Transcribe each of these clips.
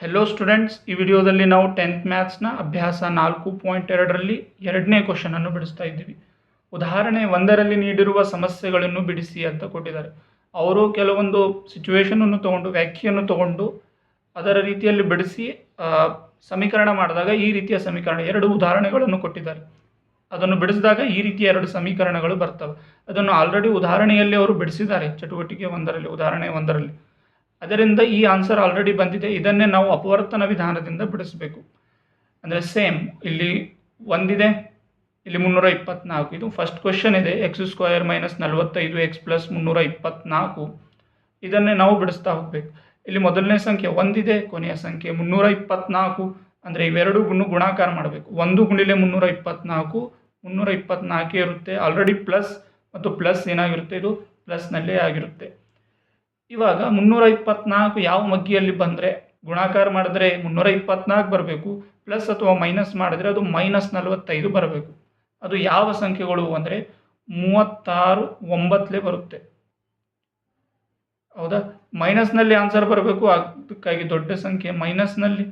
Hello students ಈ ವಿಡಿಯೋದಲ್ಲಿ ನಾವು ಟೆಂತ್ ಮ್ಯಾಥ್ಸ್ನ ಅಭ್ಯಾಸ ನಾಲ್ಕು ಪಾಯಿಂಟ್ ಎರಡರಲ್ಲಿ ಎರಡನೇ ಕ್ವಶನನ್ನು ಬಿಡಿಸ್ತಾ ಇದ್ದೀವಿ. ಉದಾಹರಣೆ ಒಂದರಲ್ಲಿ ನೀಡಿರುವ ಸಮಸ್ಯೆಗಳನ್ನು ಬಿಡಿಸಿ ಅಂತ ಕೊಟ್ಟಿದ್ದಾರೆ. ಅವರು ಕೆಲವೊಂದು ಸಿಚುವೇಶನನ್ನು ತಗೊಂಡು, ವ್ಯಾಖ್ಯೆಯನ್ನು ತಗೊಂಡು ಅದರ ರೀತಿಯಲ್ಲಿ ಬಿಡಿಸಿ ಸಮೀಕರಣ ಮಾಡಿದಾಗ ಈ ರೀತಿಯ ಸಮೀಕರಣ ಎರಡು ಉದಾಹರಣೆಗಳನ್ನು ಕೊಟ್ಟಿದ್ದಾರೆ. ಅದನ್ನು ಬಿಡಿಸಿದಾಗ ಈ ರೀತಿಯ ಎರಡು ಸಮೀಕರಣಗಳು ಬರ್ತವೆ. ಅದನ್ನು ಆಲ್ರೆಡಿ ಉದಾಹರಣೆಯಲ್ಲಿ ಅವರು ಬಿಡಿಸಿದ್ದಾರೆ. ಚಟುವಟಿಕೆ ಒಂದರಲ್ಲಿ, ಉದಾಹರಣೆ ಒಂದರಲ್ಲಿ. ಅದರಿಂದ ಈ ಆನ್ಸರ್ ಆಲ್ರೆಡಿ ಬಂದಿದೆ. ಇದನ್ನೇ ನಾವು ಅಪವರ್ತನ ವಿಧಾನದಿಂದ ಬಿಡಿಸಬೇಕು. ಅಂದರೆ ಸೇಮ್ ಇಲ್ಲಿ ಒಂದಿದೆ, ಇಲ್ಲಿ ಮುನ್ನೂರ ಇಪ್ಪತ್ನಾಲ್ಕು ಇದು ಫಸ್ಟ್ ಕ್ವಶನ್ ಇದೆ ಎಕ್ಸ್ ಸ್ಕ್ವಯರ್ ಮೈನಸ್ ನಲವತ್ತೈದು ಎಕ್ಸ್ ಪ್ಲಸ್ ಮುನ್ನೂರ ಇಪ್ಪತ್ನಾಲ್ಕು ಇದನ್ನೇ ನಾವು ಬಿಡಿಸ್ತಾ ಹೋಗಬೇಕು. ಇಲ್ಲಿ ಮೊದಲನೇ ಸಂಖ್ಯೆ ಒಂದಿದೆ, ಕೊನೆಯ ಸಂಖ್ಯೆ ಮುನ್ನೂರ ಇಪ್ಪತ್ನಾಲ್ಕು ಅಂದರೆ ಇವೆರಡು ಗುಣ ಗುಣಾಕಾರ ಮಾಡಬೇಕು. ಒಂದು ಗುಣಿಲೆ ಮುನ್ನೂರ ಇಪ್ಪತ್ನಾಲ್ಕು ಮುನ್ನೂರ ಇಪ್ಪತ್ನಾಲ್ಕೇ ಇರುತ್ತೆ. ಆಲ್ರೆಡಿ ಪ್ಲಸ್ ಮತ್ತು ಪ್ಲಸ್ ಏನಾಗಿರುತ್ತೆ ಇದು? ಪ್ಲಸ್ನಲ್ಲೇ ಆಗಿರುತ್ತೆ. ಇವಾಗ ಮುನ್ನೂರ ಇಪ್ಪತ್ನಾಲ್ಕು ಯಾವ ಮಗ್ಗಿಯಲ್ಲಿ ಬಂದರೆ ಗುಣಾಕಾರ ಮಾಡಿದ್ರೆ ಮುನ್ನೂರ ಇಪ್ಪತ್ನಾಲ್ಕು ಬರಬೇಕು ಪ್ಲಸ್ ಅಥವಾ ಮೈನಸ್ ಮಾಡಿದ್ರೆ ಅದು ಮೈನಸ್ ನಲವತ್ತೈದು ಬರಬೇಕು. ಅದು ಯಾವ ಸಂಖ್ಯೆಗಳು ಅಂದರೆ ಮೂವತ್ತಾರು ಒಂಬತ್ತಲೇ ಬರುತ್ತೆ. ಹೌದಾ? ಮೈನಸ್ನಲ್ಲಿ ಆನ್ಸರ್ ಬರಬೇಕು, ಅದಕ್ಕಾಗಿ ದೊಡ್ಡ ಸಂಖ್ಯೆ ಮೈನಸ್ನಲ್ಲಿ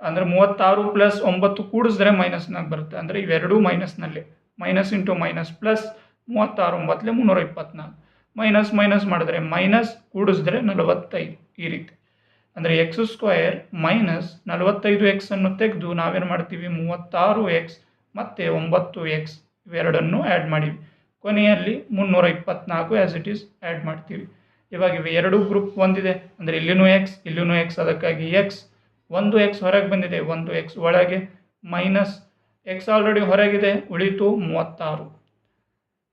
ಅಂದರೆ ಮೂವತ್ತಾರು ಪ್ಲಸ್ ಒಂಬತ್ತು ಕೂಡಿಸಿದ್ರೆ ಮೈನಸ್ನಾಗ ಬರುತ್ತೆ. ಅಂದರೆ ಇವೆರಡೂ ಮೈನಸ್ನಲ್ಲಿ ಮೈನಸ್ ಇಂಟು ಮೈನಸ್ ಪ್ಲಸ್ ಮೂವತ್ತಾರು ಒಂಬತ್ತಲೆ ಮುನ್ನೂರ ಇಪ್ಪತ್ನಾಲ್ಕು ಮೈನಸ್ ಮೈನಸ್ ಮಾಡಿದ್ರೆ ಮೈನಸ್ ಕೂಡಿಸಿದ್ರೆ ನಲವತ್ತೈದು ಈ ರೀತಿ. ಅಂದರೆ ಎಕ್ಸ್ ಸ್ಕ್ವಯರ್ ಮೈನಸ್ ನಲವತ್ತೈದು ಎಕ್ಸನ್ನು ತೆಗೆದು ನಾವೇನು ಮಾಡ್ತೀವಿ? ಮೂವತ್ತಾರು ಎಕ್ಸ್ ಮತ್ತು ಒಂಬತ್ತು ಎಕ್ಸ್ ಇವೆರಡನ್ನು ಆ್ಯಡ್ ಮಾಡಿವಿ ಕೊನೆಯಲ್ಲಿ ಮುನ್ನೂರ ಇಪ್ಪತ್ನಾಲ್ಕು ಆ್ಯಸ್ ಇಟ್ ಈಸ್ ಆ್ಯಡ್ ಮಾಡ್ತೀವಿ. ಇವಾಗ ಇವೆ ಎರಡು ಗ್ರೂಪ್ ಒಂದಿದೆ. ಅಂದರೆ ಇಲ್ಲಿನೂ ಎಕ್ಸ್ ಇಲ್ಲಿನೂ ಎಕ್ಸ್ ಅದಕ್ಕಾಗಿ ಎಕ್ಸ್ ಒಂದು ಎಕ್ಸ್ ಹೊರಗೆ ಬಂದಿದೆ, ಒಂದು ಎಕ್ಸ್ ಒಳಗೆ. ಮೈನಸ್ ಎಕ್ಸ್ ಆಲ್ರೆಡಿ ಹೊರಗಿದೆ ಉಳಿತು ಮೂವತ್ತಾರು.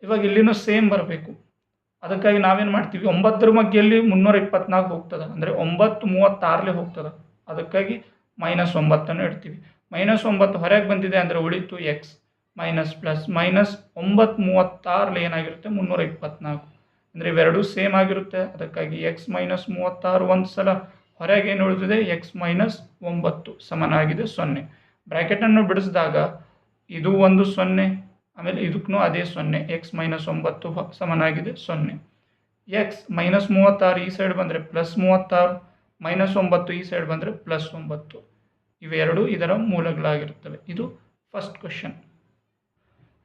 ಇವಾಗ ಇಲ್ಲಿನೂ ಸೇಮ್ ಬರಬೇಕು. ಅದಕ್ಕಾಗಿ ನಾವೇನು ಮಾಡ್ತೀವಿ? ಒಂಬತ್ತರ ಮಗ್ಗಿಯಲ್ಲಿ ಮುನ್ನೂರ ಇಪ್ಪತ್ನಾಲ್ಕು ಹೋಗ್ತದೆ. ಅಂದರೆ ಒಂಬತ್ತು ಮೂವತ್ತಾರಲೇ ಹೋಗ್ತದೆ. ಅದಕ್ಕಾಗಿ ಮೈನಸ್ ಒಂಬತ್ತನ್ನು ಇಡ್ತೀವಿ. ಮೈನಸ್ ಒಂಬತ್ತು ಹೊರಗೆ ಬಂದಿದೆ ಅಂದರೆ ಉಳಿತು ಎಕ್ಸ್ ಮೈನಸ್ ಪ್ಲಸ್ ಮೈನಸ್ ಒಂಬತ್ತು ಮೂವತ್ತಾರಲ್ಲಿ ಏನಾಗಿರುತ್ತೆ? ಮುನ್ನೂರ ಇಪ್ಪತ್ನಾಲ್ಕು. ಅಂದರೆ ಇವೆರಡೂ ಸೇಮ್ ಆಗಿರುತ್ತೆ. ಅದಕ್ಕಾಗಿ ಎಕ್ಸ್ ಮೈನಸ್ ಮೂವತ್ತಾರು ಒಂದು ಸಲ ಹೊರಗೆ ಏನು ಉಳಿದಿದೆ? ಎಕ್ಸ್ ಮೈನಸ್ ಒಂಬತ್ತು ಸಮನಾಗಿದೆ ಸೊನ್ನೆ. ಬ್ರ್ಯಾಕೆಟನ್ನು ಬಿಡಿಸಿದಾಗ ಇದು ಒಂದು ಸೊನ್ನೆ. ಆಮೇಲೆ ಇದಕ್ಕೂ ಅದೇ ಸೊನ್ನೆ ಎಕ್ಸ್ ಮೈನಸ್ ಒಂಬತ್ತು ಸಮನಾಗಿದೆ, ಸೊನ್ನೆ. ಎಕ್ಸ್ ಮೈನಸ್ ಮೂವತ್ತಾರು ಈ ಸೈಡ್ ಬಂದರೆ ಪ್ಲಸ್ ಮೂವತ್ತಾರು ಮೈನಸ್ ಒಂಬತ್ತು ಈ ಸೈಡ್ ಬಂದರೆ ಪ್ಲಸ್ ಒಂಬತ್ತು. ಇವೆರಡು ಇದರ ಮೂಲಗಳಾಗಿರುತ್ತವೆ. ಇದು ಫಸ್ಟ್ ಕ್ವಶನ್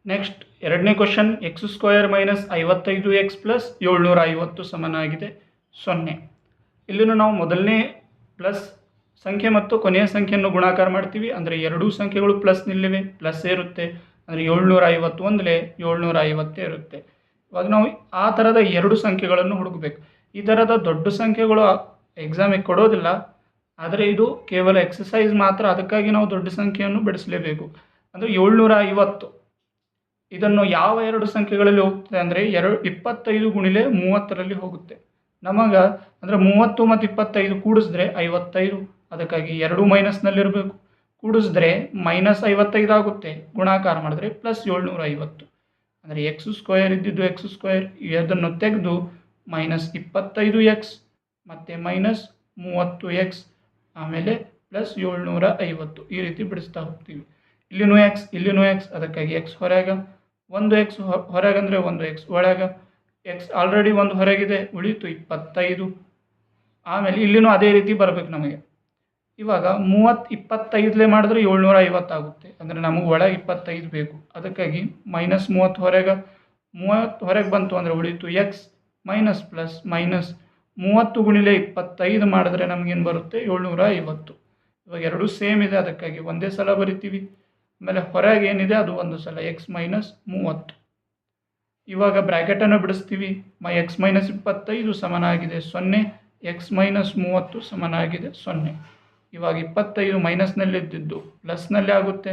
ನೆಕ್ಸ್ಟ್ ಎರಡನೇ ಕ್ವಶನ್ ಎಕ್ಸ್ ಸ್ಕ್ವಯರ್ ಮೈನಸ್ ಐವತ್ತೈದು ಎಕ್ಸ್ ಪ್ಲಸ್ ಏಳ್ನೂರ ಐವತ್ತು ಸಮನಾಗಿದೆ, ಸೊನ್ನೆ. ಇಲ್ಲಿನೂ ನಾವು ಮೊದಲನೇ ಪ್ಲಸ್ ಸಂಖ್ಯೆ ಮತ್ತು ಕೊನೆಯ ಸಂಖ್ಯೆಯನ್ನು ಗುಣಾಕಾರ ಮಾಡ್ತೀವಿ. ಅಂದರೆ ಎರಡೂ ಸಂಖ್ಯೆಗಳು ಪ್ಲಸ್ ನಿಲ್ಲಿವೆ ಪ್ಲಸ್ ಇರುತ್ತೆ ಅಂದರೆ ಏಳ್ನೂರ ಐವತ್ತು ಒಂದಲೇ ಏಳ್ನೂರ ಐವತ್ತೇ ಇರುತ್ತೆ ಇವಾಗ ನಾವು ಆ ಥರದ ಎರಡು ಸಂಖ್ಯೆಗಳನ್ನು ಹುಡುಕಬೇಕು. ಈ ಥರದ ದೊಡ್ಡ ಸಂಖ್ಯೆಗಳು ಎಕ್ಸಾಮಿಗೆ ಕೊಡೋದಿಲ್ಲ, ಆದರೆ ಇದು ಕೇವಲ ಎಕ್ಸಸೈಸ್ ಮಾತ್ರ, ಅದಕ್ಕಾಗಿ ನಾವು ದೊಡ್ಡ ಸಂಖ್ಯೆಯನ್ನು ಬಿಡಿಸಲೇಬೇಕು. ಅಂದರೆ ಏಳ್ನೂರ ಐವತ್ತು ಇದನ್ನು ಯಾವ ಎರಡು ಸಂಖ್ಯೆಗಳಲ್ಲಿ ಹೋಗ್ತದೆ ಅಂದರೆ ಎರಡು, ಇಪ್ಪತ್ತೈದು ಗುಣಿಲೆ ಮೂವತ್ತರಲ್ಲಿ ಹೋಗುತ್ತೆ. ನಮಗೆ ಅಂದರೆ ಮೂವತ್ತು ಮತ್ತು ಇಪ್ಪತ್ತೈದು ಕೂಡಿಸಿದ್ರೆ ಐವತ್ತೈದು. ಅದಕ್ಕಾಗಿ ಎರಡು ಮೈನಸ್ನಲ್ಲಿರಬೇಕು ಕೂಡಿಸಿದ್ರೆ ಮೈನಸ್ ಐವತ್ತೈದು ಆಗುತ್ತೆ. ಗುಣಾಕಾರ ಮಾಡಿದ್ರೆ ಪ್ಲಸ್ ಏಳ್ನೂರ ಐವತ್ತು ಅಂದರೆ ಎಕ್ಸ್ ಸ್ಕ್ವೇರ್ ಇದ್ದಿದ್ದು ಎಕ್ಸ್ ಸ್ಕ್ವೇರ್ ಇದನ್ನು ತೆಗೆದು ಮೈನಸ್ ಇಪ್ಪತ್ತೈದು ಎಕ್ಸ್ ಮತ್ತು ಮೈನಸ್ ಮೂವತ್ತು ಎಕ್ಸ್ ಆಮೇಲೆ ಪ್ಲಸ್ ಏಳ್ನೂರ ಐವತ್ತು ಈ ರೀತಿ ಬಿಡಿಸ್ತಾ ಹೋಗ್ತೀವಿ. ಇಲ್ಲಿನೂ ಎಕ್ಸ್ ಇಲ್ಲಿನೂ ಎಕ್ಸ್ ಅದಕ್ಕಾಗಿ ಎಕ್ಸ್ ಹೊರಗ. ಒಂದು ಎಕ್ಸ್ ಹೊರಗಂದರೆ ಒಂದು ಎಕ್ಸ್ ಒಳಗೆ. ಎಕ್ಸ್ ಆಲ್ರೆಡಿ ಒಂದು ಹೊರಗಿದೆ, ಉಳಿತು ಇಪ್ಪತ್ತೈದು. ಆಮೇಲೆ ಇಲ್ಲಿನೂ ಅದೇ ರೀತಿ ಬರಬೇಕು ನಮಗೆ. ಇವಾಗ ಮೂವತ್ತು ಇಪ್ಪತ್ತೈದಲೇ ಮಾಡಿದ್ರೆ ಏಳ್ನೂರ ಐವತ್ತಾಗುತ್ತೆ ಅಂದರೆ ನಮಗೆ ಒಳಗೆ ಇಪ್ಪತ್ತೈದು ಬೇಕು. ಅದಕ್ಕಾಗಿ ಮೈನಸ್ ಮೂವತ್ತು ಹೊರಗೆ ಮೂವತ್ತು ಹೊರಗೆ ಬಂತು ಅಂದರೆ ಉಳಿತು ಎಕ್ಸ್ ಮೈನಸ್ ಪ್ಲಸ್ ಮೈನಸ್ ಮೂವತ್ತು ಗುಣಿಲೆ ಇಪ್ಪತ್ತೈದು ಮಾಡಿದ್ರೆ ನಮಗೇನು ಬರುತ್ತೆ? ಏಳ್ನೂರ ಐವತ್ತು ಇವಾಗ ಎರಡೂ ಸೇಮ್ ಇದೆ, ಅದಕ್ಕಾಗಿ ಒಂದೇ ಸಲ ಬರಿತೀವಿ. ಆಮೇಲೆ ಹೊರಗೆ ಏನಿದೆ? ಅದು ಒಂದು ಸಲ ಎಕ್ಸ್ ಮೈನಸ್ ಮೂವತ್ತು. ಇವಾಗ ಬ್ರ್ಯಾಕೆಟನ್ನು ಬಿಡಿಸ್ತೀವಿ. ಮೈ ಎಕ್ಸ್ ಮೈನಸ್ ಇಪ್ಪತ್ತೈದು ಸಮನಾಗಿದೆ ಸೊನ್ನೆ ಎಕ್ಸ್ ಮೈನಸ್ ಮೂವತ್ತು ಸಮನಾಗಿದೆ ಸೊನ್ನೆ. ಇವಾಗ ಇಪ್ಪತ್ತೈದು ಮೈನಸ್ನಲ್ಲಿದ್ದಿದ್ದು ಪ್ಲಸ್ನಲ್ಲಿ ಆಗುತ್ತೆ,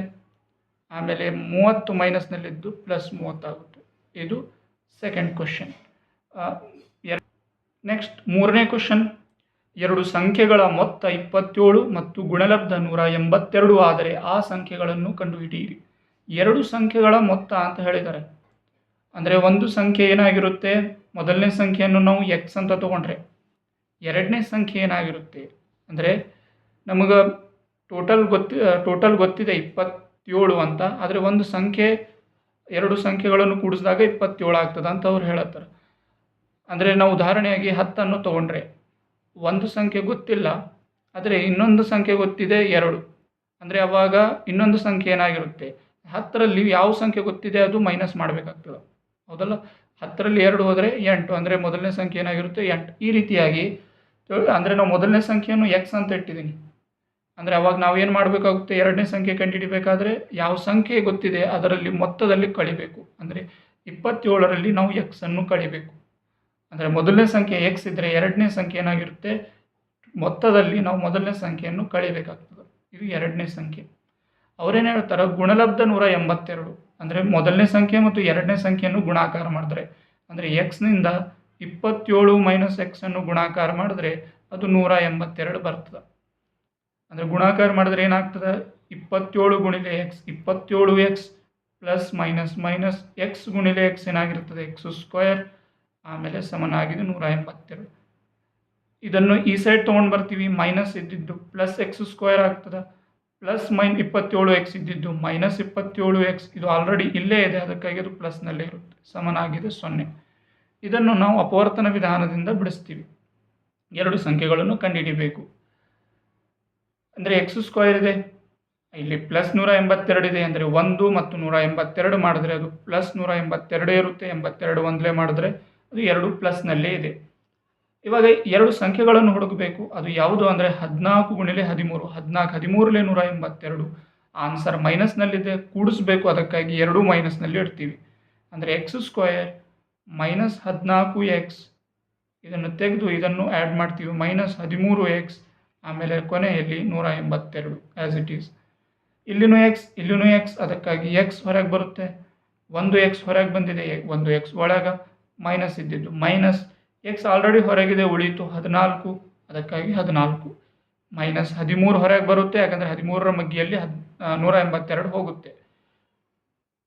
ಆಮೇಲೆ ಮೂವತ್ತು ಮೈನಸ್ನಲ್ಲಿದ್ದು ಪ್ಲಸ್ ಮೂವತ್ತಾಗುತ್ತೆ. ಇದು ಸೆಕೆಂಡ್ ಕ್ವಶನ್ ನೆಕ್ಸ್ಟ್ ಮೂರನೇ ಕ್ವಶನ್ ಎರಡು ಸಂಖ್ಯೆಗಳ ಮೊತ್ತ ಇಪ್ಪತ್ತೇಳು ಮತ್ತು ಗುಣಲಬ್ಧ ನೂರ ಎಂಬತ್ತೆರಡು ಆದರೆ ಆ ಸಂಖ್ಯೆಗಳನ್ನು ಕಂಡುಹಿಡಿಯಿರಿ. ಎರಡು ಸಂಖ್ಯೆಗಳ ಮೊತ್ತ ಅಂತ ಹೇಳಿದ್ದಾರೆ. ಅಂದರೆ ಒಂದು ಸಂಖ್ಯೆ ಏನಾಗಿರುತ್ತೆ? ಮೊದಲನೇ ಸಂಖ್ಯೆಯನ್ನು ನಾವು ಎಕ್ಸ್ ಅಂತ ತಗೊಂಡ್ರೆ. ಎರಡನೇ ಸಂಖ್ಯೆ ಏನಾಗಿರುತ್ತೆ? ಅಂದರೆ ನಮಗೆ ಟೋಟಲ್ ಗೊತ್ತಿ ಟೋಟಲ್ ಗೊತ್ತಿದೆ ಇಪ್ಪತ್ತೇಳು ಅಂತ. ಆದರೆ ಒಂದು ಸಂಖ್ಯೆ, ಎರಡು ಸಂಖ್ಯೆಗಳನ್ನು ಕೂಡಿಸಿದಾಗ ಇಪ್ಪತ್ತೇಳು ಆಗ್ತದೆ ಅಂತ ಅವ್ರು ಹೇಳತ್ತಾರೆ. ಅಂದರೆ ನಾವು ಉದಾಹರಣೆಯಾಗಿ ಹತ್ತನ್ನು ತೊಗೊಂಡ್ರೆ ಒಂದು ಸಂಖ್ಯೆ ಗೊತ್ತಿಲ್ಲ, ಆದರೆ ಇನ್ನೊಂದು ಸಂಖ್ಯೆ ಗೊತ್ತಿದೆ ಎರಡು. ಅಂದರೆ ಅವಾಗ ಇನ್ನೊಂದು ಸಂಖ್ಯೆ ಏನಾಗಿರುತ್ತೆ? ಹತ್ತರಲ್ಲಿ ಯಾವ ಸಂಖ್ಯೆ ಗೊತ್ತಿದೆ ಅದು ಮೈನಸ್ ಮಾಡಬೇಕಾಗ್ತದೆ. ಹೌದಲ್ಲ? ಹತ್ತರಲ್ಲಿ ಎರಡು ಹೋದರೆ ಎಂಟು, ಅಂದರೆ ಮೊದಲನೇ ಸಂಖ್ಯೆ ಏನಾಗಿರುತ್ತೆ ಎಂಟು. ಈ ರೀತಿಯಾಗಿ, ಅಂದರೆ ನಾವು ಮೊದಲನೇ ಸಂಖ್ಯೆಯನ್ನು ಎಕ್ಸ್ ಅಂತ ಇಟ್ಟಿದ್ದೀನಿ ಅಂದರೆ ಅವಾಗ ನಾವು ಏನು ಮಾಡಬೇಕಾಗುತ್ತೆ? ಎರಡನೇ ಸಂಖ್ಯೆ ಕಂಡುಹಿಡಿಬೇಕಾದ್ರೆ ಯಾವ ಸಂಖ್ಯೆ ಗೊತ್ತಿದೆ ಅದರಲ್ಲಿ ಮೊತ್ತದಲ್ಲಿ ಕಳಿಬೇಕು. ಅಂದರೆ ಇಪ್ಪತ್ತೇಳರಲ್ಲಿ ನಾವು ಎಕ್ಸನ್ನು ಕಳಿಬೇಕು. ಅಂದರೆ ಮೊದಲನೇ ಸಂಖ್ಯೆ ಎಕ್ಸ್ ಇದ್ದರೆ ಎರಡನೇ ಸಂಖ್ಯೆ ಏನಾಗಿರುತ್ತೆ? ಮೊತ್ತದಲ್ಲಿ ನಾವು ಮೊದಲನೇ ಸಂಖ್ಯೆಯನ್ನು ಕಳಿಬೇಕಾಗ್ತದೆ. ಇದು ಎರಡನೇ ಸಂಖ್ಯೆ. ಅವರೇನು ಹೇಳ್ತಾರೆ? ಗುಣಲಬ್ಧ ನೂರ ಎಂಬತ್ತೆರಡು. ಅಂದರೆ ಮೊದಲನೇ ಸಂಖ್ಯೆ ಮತ್ತು ಎರಡನೇ ಸಂಖ್ಯೆಯನ್ನು ಗುಣಾಕಾರ ಮಾಡಿದ್ರೆ. ಅಂದರೆ ಎಕ್ಸ್ನಿಂದ ಇಪ್ಪತ್ತೇಳು ಮೈನಸ್ ಎಕ್ಸನ್ನು ಗುಣಾಕಾರ ಮಾಡಿದ್ರೆ ಅದು ನೂರ ಎಂಬತ್ತೆರಡು ಬರ್ತದೆ. ಅಂದರೆ ಗುಣಾಕಾರ ಮಾಡಿದ್ರೆ ಏನಾಗ್ತದೆ? ಇಪ್ಪತ್ತೇಳು ಗುಣಿಲೆ ಎಕ್ಸ್ ಇಪ್ಪತ್ತೇಳು x plus minus minus x ಗುಣಿಲೆ x ಏನಾಗಿರ್ತದೆ? ಎಕ್ಸ್ ಸ್ಕ್ವೇರ್ ಆಮೇಲೆ ಸಮನಾಗಿದೆ ನೂರ ಎಂಬತ್ತೆರಡು. ಇದನ್ನು ಈ ಸೈಡ್ ತೊಗೊಂಡು ಬರ್ತೀವಿ. ಮೈನಸ್ ಇದ್ದಿದ್ದು ಪ್ಲಸ್ ಎಕ್ಸ್ ಸ್ಕ್ವೇರ್ ಆಗ್ತದೆ. ಪ್ಲಸ್ ಮೈನ್ ಇಪ್ಪತ್ತೇಳು ಎಕ್ಸ್ ಇದ್ದಿದ್ದು ಮೈನಸ್ ಇಪ್ಪತ್ತೇಳು ಎಕ್ಸ್ ಇದು ಆಲ್ರೆಡಿ ಇಲ್ಲೇ ಇದೆ. ಅದಕ್ಕಾಗಿ ಅದು ಪ್ಲಸ್ನಲ್ಲೇ ಇರುತ್ತೆ. ಸಮನಾಗಿದೆ ಸೊನ್ನೆ. ಇದನ್ನು ನಾವು ಅಪವರ್ತನ ವಿಧಾನದಿಂದ ಬಿಡಿಸ್ತೀವಿ. ಎರಡು ಸಂಖ್ಯೆಗಳನ್ನು ಕಂಡುಹಿಡಿಬೇಕು. ಅಂದರೆ ಎಕ್ಸ್ ಸ್ಕ್ವೇರ್ ಇದೆ. ಇಲ್ಲಿ ಪ್ಲಸ್ ನೂರ ಎಂಬತ್ತೆರಡು ಇದೆ ಅಂದರೆ ಒಂದು ಮತ್ತು ನೂರ ಎಂಬತ್ತೆರಡು ಮಾಡಿದ್ರೆ ಅದು ಪ್ಲಸ್ ನೂರ ಎಂಬತ್ತೆರಡೇ ಇರುತ್ತೆ, ಎಂಬತ್ತೆರಡು ಒಂದಲೇ ಮಾಡಿದ್ರೆ ಅದು ಎರಡು ಪ್ಲಸ್ನಲ್ಲೇ ಇದೆ. ಇವಾಗ ಎರಡು ಸಂಖ್ಯೆಗಳನ್ನು ಹುಡುಕಬೇಕು. ಅದು ಯಾವುದು ಅಂದರೆ ಹದಿನಾಲ್ಕು ಗುಣಿಲೆ ಹದಿಮೂರು, ಹದಿನಾಲ್ಕು ಹದಿಮೂರಲೆ ನೂರ ಎಂಬತ್ತೆರಡು ಆನ್ಸರ್ ಮೈನಸ್ನಲ್ಲಿದೆ ಕೂಡಿಸ್ಬೇಕು ಅದಕ್ಕಾಗಿ ಎರಡು ಮೈನಸ್ನಲ್ಲಿ ಇಡ್ತೀವಿ. ಅಂದರೆ ಎಕ್ಸ್ ಸ್ಕ್ವಯರ್ ಮೈನಸ್ ಹದಿನಾಲ್ಕು ಎಕ್ಸ್ ಇದನ್ನು ತೆಗೆದು ಇದನ್ನು ಆ್ಯಡ್ ಮಾಡ್ತೀವಿ. ಮೈನಸ್ ಹದಿಮೂರು ಎಕ್ಸ್ ಆಮೇಲೆ ಕೊನೆಯಲ್ಲಿ ನೂರ ಎಂಬತ್ತೆರಡು ಆ್ಯಸ್ ಇಟ್ ಈಸ್ ಇಲ್ಲಿನೂ ಎಕ್ಸ್ ಇಲ್ಲಿನೂ ಎಕ್ಸ್ ಅದಕ್ಕಾಗಿ ಎಕ್ಸ್ ಹೊರಗೆ ಬರುತ್ತೆ. ಒಂದು ಎಕ್ಸ್ ಹೊರಗೆ ಬಂದಿದೆ, ಒಂದು ಎಕ್ಸ್ ಒಳಗೆ ಮೈನಸ್ ಇದ್ದಿದ್ದು. ಮೈನಸ್ ಎಕ್ಸ್ ಆಲ್ರೆಡಿ ಹೊರಗಿದೆ ಉಳಿತು ಹದಿನಾಲ್ಕು, ಅದಕ್ಕಾಗಿ ಹದಿನಾಲ್ಕು. ಮೈನಸ್ ಹದಿಮೂರು ಹೊರಗೆ ಬರುತ್ತೆ, ಯಾಕಂದರೆ ಹದಿಮೂರರ ಮಗ್ಗಿಯಲ್ಲಿ ಹದ್ ನೂರ ಎಂಬತ್ತೆರಡು ಹೋಗುತ್ತೆ.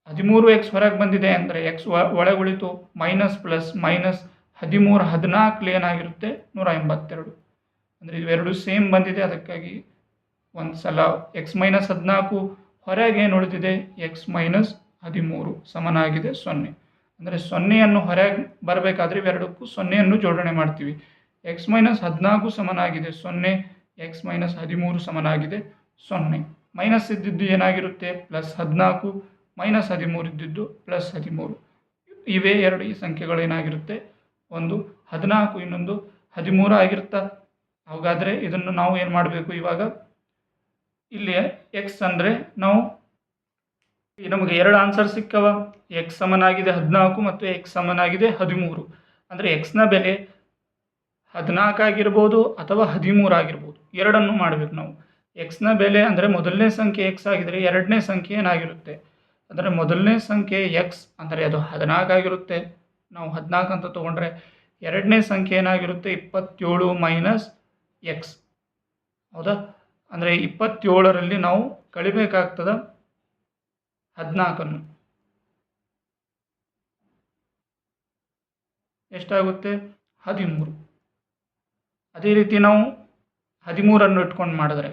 ಹದಿಮೂರು ಎಕ್ಸ್ ಹೊರಗೆ ಬಂದಿದೆ ಅಂದರೆ ಎಕ್ಸ್ ಒಳಗೆ ಉಳಿತು. ಮೈನಸ್ ಪ್ಲಸ್ ಮೈನಸ್ ಹದಿಮೂರು ಹದಿನಾಲ್ಕು ಏನಾಗಿರುತ್ತೆ? ನೂರ ಎಂಬತ್ತೆರಡು. ಅಂದರೆ ಇವೆರಡು ಸೇಮ್ ಬಂದಿದೆ. ಅದಕ್ಕಾಗಿ ಒಂದು ಸಲ ಎಕ್ಸ್ ಮೈನಸ್ ಹದಿನಾಲ್ಕು ಹೊರಗೆ ಏನು ಉಳಿದಿದೆ ಎಕ್ಸ್ ಮೈನಸ್ ಹದಿಮೂರು ಸಮನಾಗಿದೆ ಸೊನ್ನೆ. ಅಂದರೆ ಸೊನ್ನೆಯನ್ನು ಹೊರಗೆ ಬರಬೇಕಾದ್ರೆ ಇವೆರಡಕ್ಕೂ ಸೊನ್ನೆಯನ್ನು ಜೋಡಣೆ ಮಾಡ್ತೀವಿ. ಎಕ್ಸ್ ಮೈನಸ್ ಹದಿನಾಲ್ಕು ಸಮನಾಗಿದೆ ಸೊನ್ನೆ ಎಕ್ಸ್ ಮೈನಸ್ ಹದಿಮೂರು ಸಮನಾಗಿದೆ ಸೊನ್ನೆ. ಮೈನಸ್ ಇದ್ದಿದ್ದು ಏನಾಗಿರುತ್ತೆ? ಪ್ಲಸ್ ಹದಿನಾಲ್ಕು ಮೈನಸ್ ಹದಿಮೂರು ಇದ್ದಿದ್ದು ಪ್ಲಸ್ ಹದಿಮೂರು. ಇವೇ ಎರಡು ಈ ಸಂಖ್ಯೆಗಳು ಏನಾಗಿರುತ್ತೆ ಒಂದು ಹದಿನಾಲ್ಕು, ಇನ್ನೊಂದು ಹದಿಮೂರು ಆಗಿರುತ್ತಾ? ಹಾಗಾದರೆ ಇದನ್ನು ನಾವು ಏನು ಮಾಡಬೇಕು ಇವಾಗ? ಇಲ್ಲಿ ಎಕ್ಸ್ ಅಂದರೆ ನಾವು ನಮಗೆ ಎರಡು ಆನ್ಸರ್ ಸಿಕ್ಕವ? ಎಕ್ಸ್ ಸಮನಾಗಿದೆ ಹದಿನಾಲ್ಕು ಮತ್ತು ಎಕ್ಸ್ ಸಮನಾಗಿದೆ ಹದಿಮೂರು. ಅಂದರೆ ಎಕ್ಸ್ನ ಬೆಲೆ ಹದಿನಾಲ್ಕು ಆಗಿರ್ಬೋದು ಅಥವಾ ಹದಿಮೂರು ಆಗಿರ್ಬೋದು. ಎರಡನ್ನು ಮಾಡಬೇಕು ನಾವು. ಎಕ್ಸ್ನ ಬೆಲೆ ಅಂದರೆ ಮೊದಲನೇ ಸಂಖ್ಯೆ ಎಕ್ಸ್ ಆಗಿದರೆ ಎರಡನೇ ಸಂಖ್ಯೆ ಏನಾಗಿರುತ್ತೆ? ಅಂದರೆ ಮೊದಲನೇ ಸಂಖ್ಯೆ ಎಕ್ಸ್ ಅಂದರೆ ಅದು ಹದಿನಾಲ್ಕು ಆಗಿರುತ್ತೆ. ನಾವು ಹದಿನಾಲ್ಕು ಅಂತ ತೊಗೊಂಡ್ರೆ ಎರಡನೇ ಸಂಖ್ಯೆ ಏನಾಗಿರುತ್ತೆ? ಇಪ್ಪತ್ತೇಳು ಮೈನಸ್ ಎಕ್ಸ್ ಹೌದಾ? ಅಂದರೆ ಇಪ್ಪತ್ತೇಳರಲ್ಲಿ ನಾವು ಕಳಿಬೇಕಾಗ್ತದ ಹದಿನಾಲ್ಕನ್ನು ಎಷ್ಟಾಗುತ್ತೆ? ಹದಿಮೂರು. ಅದೇ ರೀತಿ ನಾವು ಹದಿಮೂರನ್ನು ಇಟ್ಕೊಂಡು ಮಾಡಿದ್ರೆ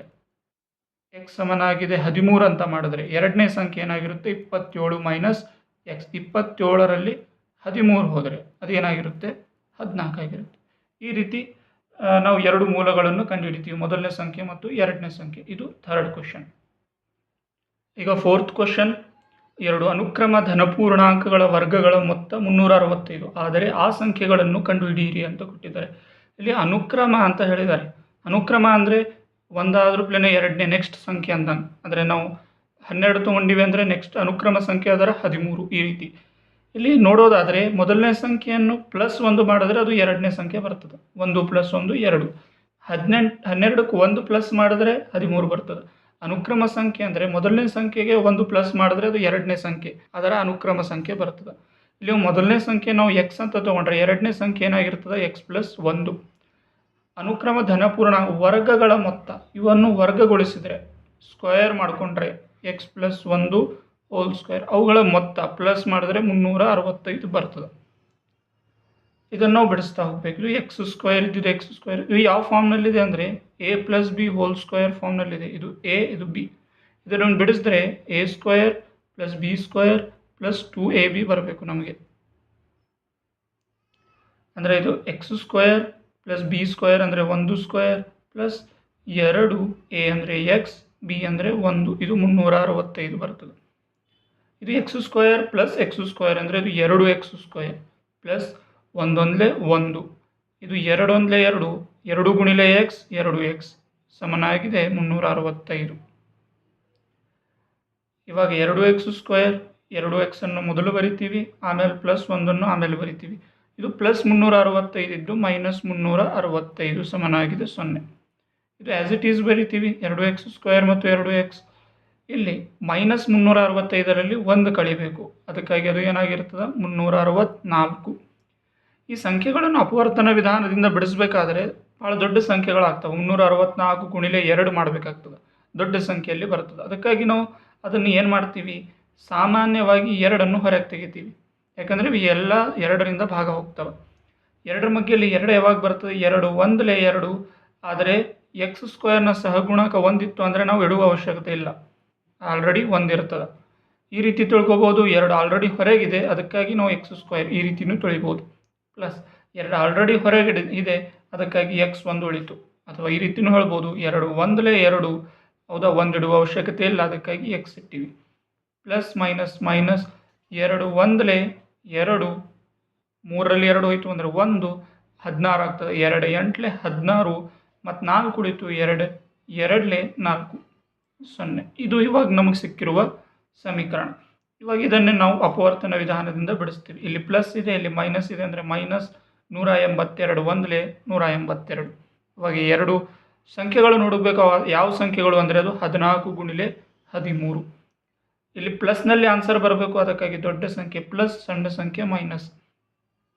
ಎಕ್ಸ್ ಸಮನಾಗಿದೆ ಹದಿಮೂರು ಅಂತ ಮಾಡಿದ್ರೆ, ಎರಡನೇ ಸಂಖ್ಯೆ ಏನಾಗಿರುತ್ತೆ? ಇಪ್ಪತ್ತೇಳು ಮೈನಸ್ ಎಕ್ಸ್ ಇಪ್ಪತ್ತೇಳರಲ್ಲಿ ಹದಿಮೂರು ಹೋದರೆ ಅದೇನಾಗಿರುತ್ತೆ? ಹದಿನಾಲ್ಕು ಆಗಿರುತ್ತೆ. ಈ ರೀತಿ ನಾವು ಎರಡು ಮೂಲಗಳನ್ನು ಕಂಡುಹಿಡಿತೀವಿ. ಮೊದಲನೇ ಸಂಖ್ಯೆ ಮತ್ತು ಎರಡನೇ ಸಂಖ್ಯೆ. ಇದು ಥರ್ಡ್ ಕ್ವಶನ್ ಈಗ ಫೋರ್ತ್ ಕ್ವಶನ್ ಎರಡು ಅನುಕ್ರಮ ಧನಪೂರ್ಣಾಂಕಗಳ ವರ್ಗಗಳ ಮೊತ್ತ ಮುನ್ನೂರ ಅರವತ್ತೈದು ಆದರೆ ಆ ಸಂಖ್ಯೆಗಳನ್ನು ಕಂಡುಹಿಡಿಯಿರಿ ಅಂತ ಕೊಟ್ಟಿದ್ದಾರೆ. ಇಲ್ಲಿ ಅನುಕ್ರಮ ಅಂತ ಹೇಳಿದ್ದಾರೆ. ಅನುಕ್ರಮ ಅಂದರೆ ಒಂದಾದ್ರೂ ಪ್ಲೇನೆ ಎರಡನೇ ನೆಕ್ಸ್ಟ್ ಸಂಖ್ಯೆ ಅಂದಂಗೆ. ಅಂದರೆ ನಾವು ಹನ್ನೆರಡು ತೊಗೊಂಡಿವೆ ಅಂದರೆ ನೆಕ್ಸ್ಟ್ ಅನುಕ್ರಮ ಸಂಖ್ಯೆ ಅದರ ಹದಿಮೂರು ಈ ರೀತಿ. ಇಲ್ಲಿ ನೋಡೋದಾದರೆ ಮೊದಲನೇ ಸಂಖ್ಯೆಯನ್ನು ಪ್ಲಸ್ ಒಂದು ಮಾಡಿದ್ರೆ ಅದು ಎರಡನೇ ಸಂಖ್ಯೆ ಬರ್ತದೆ. ಒಂದು ಪ್ಲಸ್ ಒಂದು ಎರಡು. ಹದಿನೆಂಟು, ಹನ್ನೆರಡಕ್ಕೆ ಒಂದು ಪ್ಲಸ್ ಮಾಡಿದ್ರೆ ಹದಿಮೂರು ಬರ್ತದೆ. ಅನುಕ್ರಮ ಸಂಖ್ಯೆ ಅಂದರೆ ಮೊದಲನೇ ಸಂಖ್ಯೆಗೆ ಒಂದು ಪ್ಲಸ್ ಮಾಡಿದ್ರೆ ಅದು ಎರಡನೇ ಸಂಖ್ಯೆ. ಅದರ ಅನುಕ್ರಮ ಸಂಖ್ಯೆ ಬರ್ತದೆ. ಇಲ್ಲಿ ಮೊದಲನೇ ಸಂಖ್ಯೆ ನಾವು ಎಕ್ಸ್ ಅಂತ ತೊಗೊಂಡ್ರೆ ಎರಡನೇ ಸಂಖ್ಯೆ ಏನಾಗಿರ್ತದೆ? ಎಕ್ಸ್ ಪ್ಲಸ್ ಒಂದು. ಅನುಕ್ರಮ ಧನಪೂರ್ಣ ವರ್ಗಗಳ ಮೊತ್ತ. ಇವನ್ನು ವರ್ಗಗೊಳಿಸಿದರೆ ಸ್ಕ್ವಯರ್ ಮಾಡಿಕೊಂಡ್ರೆ ಎಕ್ಸ್ ಪ್ಲಸ್ ಒಂದು ಹೋಲ್ ಸ್ಕ್ವೇರ್. ಅವುಗಳ ಮೊತ್ತ ಪ್ಲಸ್ ಮಾಡಿದ್ರೆ ಮುನ್ನೂರ ಅರವತ್ತೈದು ಬರ್ತದೆ. ಇದನ್ನು ನಾವು ಬಿಡಿಸ್ತಾ ಹೋಗ್ಬೇಕು. ಇದು ಎಕ್ಸ್ ಸ್ಕ್ವೇರ್ ಇದ್ದಿದ್ದು ಎಕ್ಸ್ ಸ್ಕ್ವೇರ್ ಇದು ಯಾವ ಫಾರ್ಮ್ನಲ್ಲಿದೆ ಅಂದರೆ a plus b whole square ಫಾರ್ಮ್ನಲ್ಲಿದೆ ಇದು ಎ ಇದು ಬಿ ಇದನ್ನು ಬಿಡಿಸಿದ್ರೆ a square plus b square plus two a b ಬರಬೇಕು ನಮಗೆ. ಅಂದರೆ ಇದು x square plus b square ಅಂದರೆ ಒಂದು ಸ್ಕ್ವೇರ್ ಪ್ಲಸ್ ಎರಡು ಎ ಅಂದರೆ ಎಕ್ಸ್ ಬಿ ಅಂದರೆ ಒಂದು. ಇದು ಮುನ್ನೂರ ಅರವತ್ತೈದು ಬರ್ತದೆ. ಇದು x square plus x square ಅಂದರೆ ಇದು ಎರಡು ಎಕ್ಸ್ ಸ್ಕ್ವಯರ್ ಪ್ಲಸ್ ಒಂದೊಂದಲೇ ಒಂದು. ಇದು ಎರಡೊಂದಲೇ ಎರಡು ಎರಡು ಗುಣಿಲೆ ಎಕ್ಸ್ ಎರಡು ಎಕ್ಸ್ ಸಮನಾಗಿದೆ ಮುನ್ನೂರ ಅರವತ್ತೈದು ಇವಾಗ ಎರಡು ಎಕ್ಸ್ ಸ್ಕ್ವಯರ್ ಎರಡು ಎಕ್ಸನ್ನು ಮೊದಲು ಬರಿತೀವಿ, ಆಮೇಲೆ ಪ್ಲಸ್ ಒಂದನ್ನು ಆಮೇಲೆ ಬರಿತೀವಿ. ಇದು ಪ್ಲಸ್ ಮುನ್ನೂರ ಅರವತ್ತೈದು ಇದ್ದು ಮೈನಸ್ ಮುನ್ನೂರ ಅರವತ್ತೈದು ಸಮನಾಗಿದೆ ಸೊನ್ನೆ. ಇದು ಆ್ಯಸ್ ಇಟ್ ಈಸ್ ಬರಿತೀವಿ, ಎರಡು ಎಕ್ಸ್ ಸ್ಕ್ವಯರ್ ಮತ್ತು ಎರಡು ಎಕ್ಸ್ ಇಲ್ಲಿ ಮೈನಸ್ ಮುನ್ನೂರ ಅರವತ್ತೈದರಲ್ಲಿ ಒಂದು ಕಳಿಬೇಕು. ಅದಕ್ಕಾಗಿ ಅದು ಏನಾಗಿರ್ತದೆ ಮುನ್ನೂರ ಅರವತ್ತ್ನಾಲ್ಕು ಈ ಸಂಖ್ಯೆಗಳನ್ನು ಅಪವರ್ತನ ವಿಧಾನದಿಂದ ಬಿಡಿಸಬೇಕಾದ್ರೆ ಭಾಳ ದೊಡ್ಡ ಸಂಖ್ಯೆಗಳಾಗ್ತವೆ. ಮುನ್ನೂರ ಅರವತ್ತ್ನಾಲ್ಕು ಗುಣಿಲೆ ಎರಡು ಮಾಡಬೇಕಾಗ್ತದೆ. ದೊಡ್ಡ ಸಂಖ್ಯೆಯಲ್ಲಿ ಬರ್ತದೆ. ಅದಕ್ಕಾಗಿ ನಾವು ಅದನ್ನು ಏನು ಮಾಡ್ತೀವಿ? ಸಾಮಾನ್ಯವಾಗಿ ಎರಡನ್ನು ಹೊರಗೆ ತೆಗಿತೀವಿ. ಯಾಕಂದರೆ ಇವು ಎಲ್ಲ ಎರಡರಿಂದ ಭಾಗ ಹೋಗ್ತವೆ. ಎರಡರ ಮಗ್ಗೆಯಲ್ಲಿ ಎರಡು ಯಾವಾಗ ಬರ್ತದೆ? ಎರಡು, ಒಂದಲೇ ಎರಡು. ಆದರೆ ಎಕ್ಸ್ ಸ್ಕ್ವೇರ್ನ ಸಹಗುಣಕ ಒಂದಿತ್ತು ಅಂದರೆ ನಾವು ಇಡುವ ಅವಶ್ಯಕತೆ ಇಲ್ಲ. ಆಲ್ರೆಡಿ ಒಂದಿರ್ತದೆ. ಈ ರೀತಿ ತಿಳ್ಕೊಬೋದು, ಎರಡು ಆಲ್ರೆಡಿ ಹೊರಗಿದೆ, ಅದಕ್ಕಾಗಿ ನಾವು ಎಕ್ಸ್ ಸ್ಕ್ವೇರ್ ಈ ರೀತಿಯೂ ತೊಳಿಬೋದು ಪ್ಲಸ್ ಎರಡು ಆಲ್ರೆಡಿ ಹೊರಗಡೆ ಇದೆ, ಅದಕ್ಕಾಗಿ ಎಕ್ಸ್ ಒಂದು ಉಳಿತು. ಅಥವಾ ಈ ರೀತಿಯೂ ಹೇಳ್ಬೋದು, ಎರಡು ಒಂದಲೇ ಎರಡು, ಹೌದಾ? ಒಂದಿಡುವ ಅವಶ್ಯಕತೆ ಇಲ್ಲ, ಅದಕ್ಕಾಗಿ ಎಕ್ಸ್ ಇಟ್ಟಿವಿ. ಪ್ಲಸ್ ಮೈನಸ್ ಮೈನಸ್ ಎರಡು ಒಂದಲೇ ಎರಡು, ಮೂರರಲ್ಲಿ ಎರಡು ಹೋಯಿತು ಅಂದರೆ ಒಂದು, ಹದಿನಾರು ಆಗ್ತದೆ. ಎರಡು ಎಂಟಲೇ ಹದಿನಾರು, ಮತ್ತು ನಾಲ್ಕು ಉಳಿತು ಎರಡು, ಎರಡಲೇ ನಾಲ್ಕು. ಸೊನ್ನೆ. ಇದು ಇವಾಗ ನಮಗೆ ಸಿಕ್ಕಿರುವ ಸಮೀಕರಣ. ಇವಾಗ ಇದನ್ನೇ ನಾವು ಅಪವರ್ತನ ವಿಧಾನದಿಂದ ಬಿಡಿಸ್ತೀವಿ. ಇಲ್ಲಿ ಪ್ಲಸ್ ಇದೆ, ಇಲ್ಲಿ ಮೈನಸ್ ಇದೆ ಅಂದರೆ ಮೈನಸ್ ನೂರ ಎಂಬತ್ತೆರಡು ಒಂದಲೇ ನೂರ ಎಂಬತ್ತೆರಡು ಇವಾಗ ಎರಡು ಸಂಖ್ಯೆಗಳು ನೋಡಬೇಕು ಯಾವ ಸಂಖ್ಯೆಗಳು ಅಂದರೆ ಅದು ಹದಿನಾಲ್ಕು ಗುಣಿಲೆ ಹದಿಮೂರು. ಇಲ್ಲಿ ಪ್ಲಸ್ನಲ್ಲಿ ಆನ್ಸರ್ ಬರಬೇಕು, ಅದಕ್ಕಾಗಿ ದೊಡ್ಡ ಸಂಖ್ಯೆ ಪ್ಲಸ್ ಸಣ್ಣ ಸಂಖ್ಯೆ ಮೈನಸ್